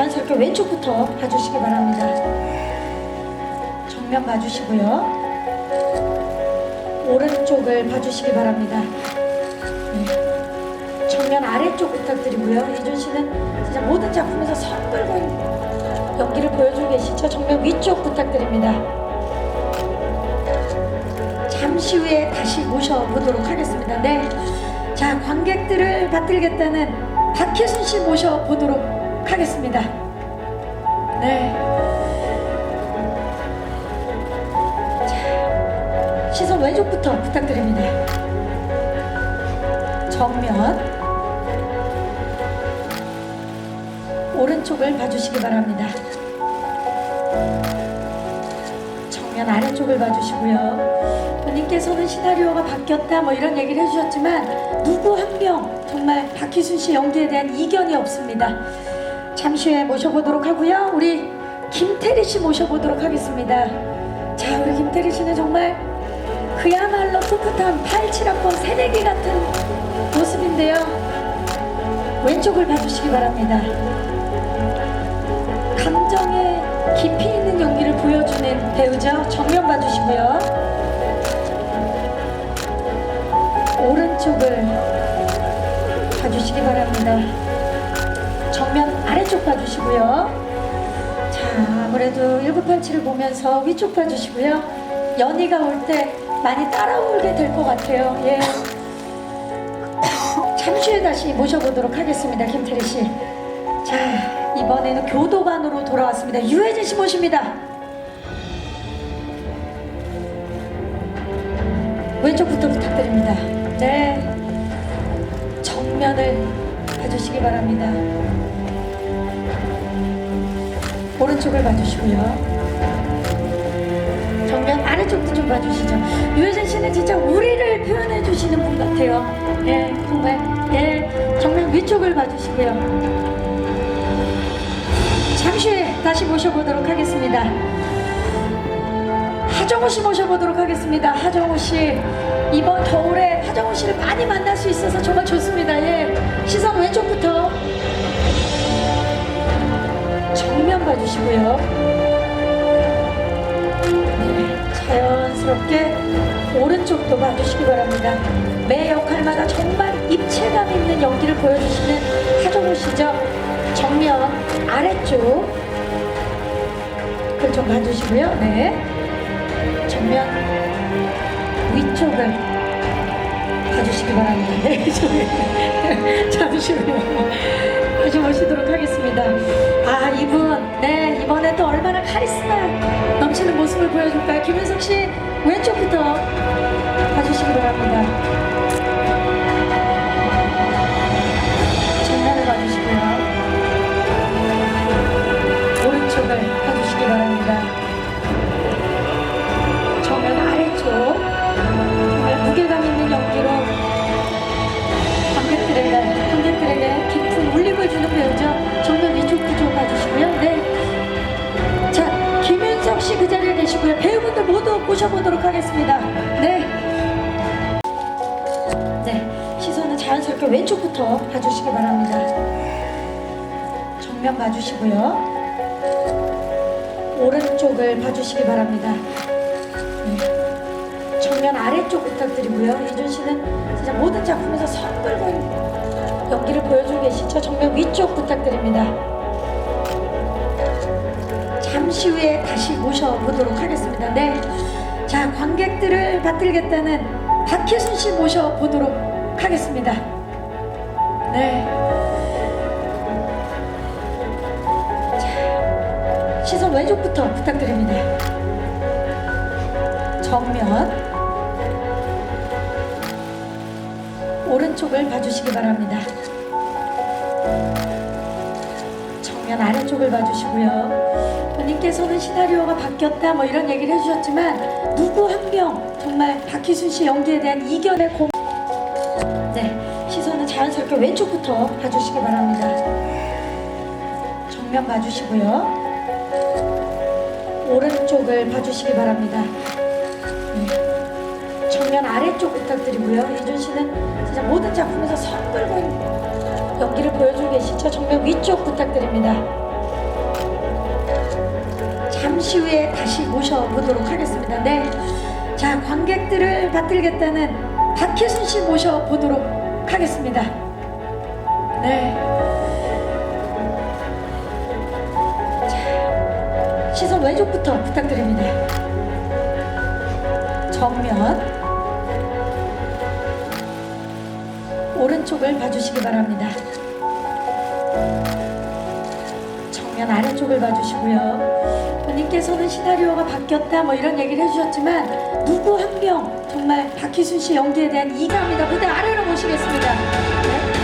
자연스럽게 왼쪽부터 봐주시기 바랍니다. 정면 봐주시고요. 오른쪽을 봐주시기 바랍니다. 네. 정면 아래쪽 부탁드리고요. 이준 씨는 진짜 모든 작품에서 선 긁은 연기를 보여주고 계시죠? 정면 위쪽 부탁드립니다. 잠시 후에 다시 모셔보도록 하겠습니다. 네. 자, 관객들을 받들겠다는 박혜순 씨 모셔보도록 하겠습니다. 네. 자, 시선 왼쪽부터 부탁드립니다. 정면. 오른쪽을 봐주시기 바랍니다. 정면 아래쪽을 봐주시고요. 본인께서는 시나리오가 바뀌었다 뭐 이런 얘기를 해주셨지만 누구 한 명 정말 박희순 씨 연기에 대한 이견이 없습니다. 잠시 후에 모셔보도록 하고요. 우리 김태리 씨 모셔보도록 하겠습니다. 자, 우리 김태리 씨는 정말 그야말로 풋풋한 87학번 새내기 같은 모습인데요. 왼쪽을 봐주시기 바랍니다. 감정의 깊이 있는 연기를 보여주는 배우죠. 정면 봐주시고요. 오른쪽을 봐주시기 바랍니다. 정면 아래쪽 봐주시고요. 자, 아무래도 1987을 보면서 위쪽 봐주시고요. 연희가 올 때 많이 따라오게 될 것 같아요. 예. 잠시 후에 다시 모셔보도록 하겠습니다. 김태리 씨. 자, 이번에는 교도관으로 돌아왔습니다. 유해진 씨 모십니다. 왼쪽부터 부탁드립니다. 네. 정면을 봐주시기 바랍니다. 오른쪽을 봐주시고요. 정면 아래쪽도 좀 봐주시죠. 유혜진 씨는 진짜 우리를 표현해 주시는 분 같아요. 예, 정말. 예, 정면 위쪽을 봐주시고요. 잠시 후에 다시 모셔보도록 하겠습니다. 하정우 씨 모셔보도록 하겠습니다. 하정우 씨 이번 겨울에 하정우 씨를 많이 만날 수 있어서 정말 좋습니다. 예, 시선 왼쪽부터 정면 봐주시고요. 네, 자연스럽게 오른쪽도 봐주시기 바랍니다. 매 역할마다 정말 입체감 있는 연기를 보여주시는 하정우 씨죠. 정면 아래쪽 그좀 봐주시고요. 네. 정면 위쪽을 봐주시기 바랍니다. 네, 잠시만요. 다시 모시도록 하겠습니다. 아 이분, 네 이번에 또 얼마나 카리스마 넘치는 모습을 보여줄까요? 김윤석 씨 왼쪽부터 봐주시기 바랍니다. 모셔보도록 하겠습니다. 네. 네. 시선은 자연스럽게 왼쪽부터 봐주시기 바랍니다. 정면 봐주시고요. 오른쪽을 봐주시기 바랍니다. 네. 정면 아래쪽 부탁드리고요. 이준 씨는 진짜 모든 작품에서 선 긁은 연기를 보여주고 계시죠? 정면 위쪽 부탁드립니다. 잠시 후에 다시 모셔보도록 하겠습니다. 네. 자, 관객들을 받들겠다는 박혜순 씨 모셔보도록 하겠습니다. 네. 자, 시선 왼쪽부터 부탁드립니다. 정면. 오른쪽을 봐주시기 바랍니다. 정면 아래쪽을 봐주시고요. 본인께서는 시나리오가 바뀌었다 뭐 이런 얘기를 해주셨지만 누구 한 명 정말 박희순 씨 연기에 대한 이견의 고 네, 시선은 자연스럽게 왼쪽부터 봐주시기 바랍니다. 정면 봐주시고요. 오른쪽을 봐주시기 바랍니다. 네. 정면 아래쪽 부탁드리고요. 이준 씨는 진짜 모든 작품에서 선 긁은 연기를 보여주고 계시죠? 정면 위쪽 부탁드립니다. 잠시 후에 다시 모셔보도록 하겠습니다. 네. 자, 관객들을 받들겠다는 박희순 씨 모셔보도록 하겠습니다. 네. 자, 시선 왼쪽부터 부탁드립니다. 정면. 오른쪽을 봐주시기 바랍니다. 쪽을 봐주시고요. 본인께서는 시나리오가 바뀌었다 뭐 이런 얘기를 해주셨지만 누구 한 명 정말 박희순 씨 연기에 대한 이감이다 무대 아래로 모시겠습니다. 네.